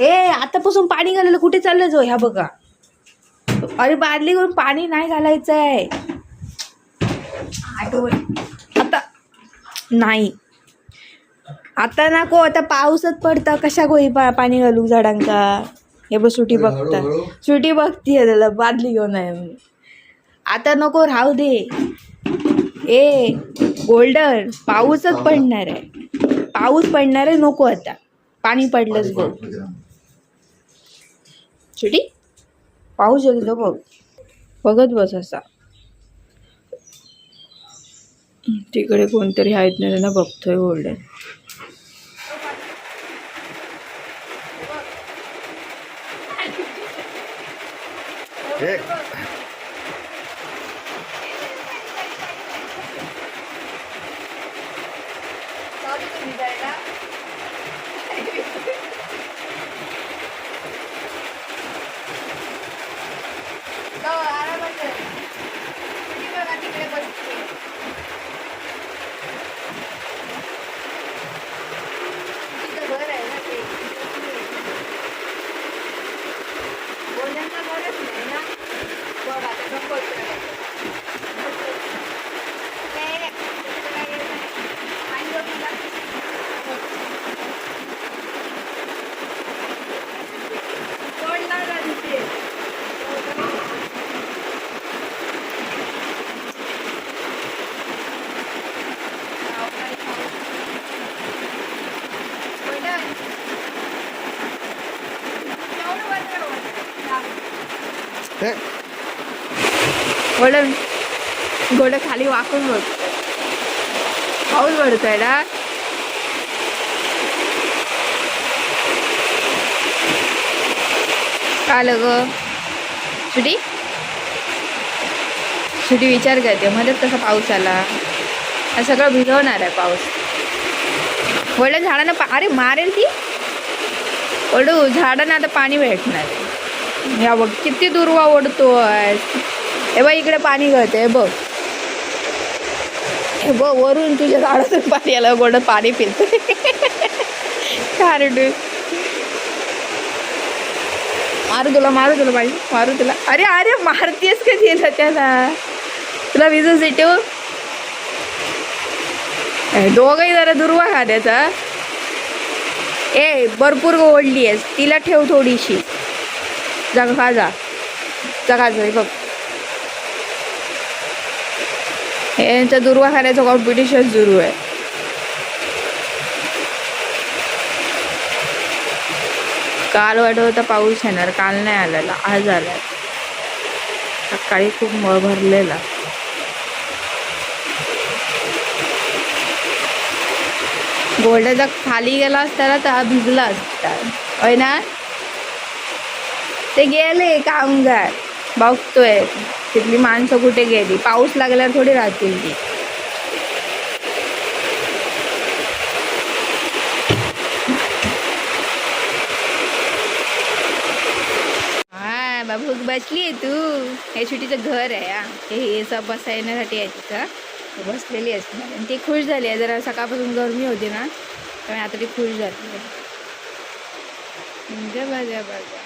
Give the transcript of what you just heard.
ए आतापासून पाणी घालायला कुठे चाललं जो? ह्या बघा. अरे बादली करून पाणी नाही घालायचं आहे आता नाही. आता नको आता पाऊसच पडता. कशा गोई पा पाणी घालू झाडांका? हे बघ सुटी बघता. सुटी बघतीये त्याला बादली घेऊन आहे म्हणून आता नको राहू दे. ए गोल्डन पाऊसच पडणार आहे. पाऊस पडणार आहे नको आता. पाणी पडलंच बघ. सुटी पाऊस येतो बघ. बघत बस असा. तिकडे कोणतरी आहेत ना त्यांना बघतोय गोल्डन गोल्डन गोड खाली वाकून बघ. पाऊस पडतोय ना? काल ग? सुटी सुटी विचार करते. मध्येच कसा पाऊस आला. हा सगळं भिजवणार आहे पाऊस. वडल्या झाडांना पा अरे मारेल ती? ओढू झाडांना आता पाणी भेटणार या बघ किती दुर्वा ओढतोय हे बघ इकडे पाणी गळते बघ. हे बघ वरून तुझ्या झाडातून पाणी आलं गोड पाणी पित खारडू. मारू तुला मारू तुला बाई मारू तुला. अरे अरे मारतीयस का तिला त्याला? तुला विजन सिटू हो. दोघही जरा दुर्वा खाण्याचा. ए भरपूर ओढली आहेस तिला ठेव थोडीशी. जा खा जा जगाचं हे बघ यांच्या दुर्वा खाण्याचं कॉम्पिटिशन सुरू आहे. काल वाटत होता पाऊस येणार काल नाही आलेला आज आला सकाळी खूप मळ भरलेला. गोल्डचा खाली गेला असताना तर हा भिजला असता. होय ना? ते गेले कामगार. बघतोय. तिथली माणसं कुठे गेली? पाऊस लागल्यावर थोडी राहतील ती. हा बाबू बसली आहे तू? हे सुटीचं घर आहे हा. हे सब बसा येण्यासाठी आहे तिथं. बसलेली असणार आणि ती खुश झाली आहे. जरा सकाळपासून गरमी होती ना त्यामुळे आता ती खुश झाली आहे. बघा बघा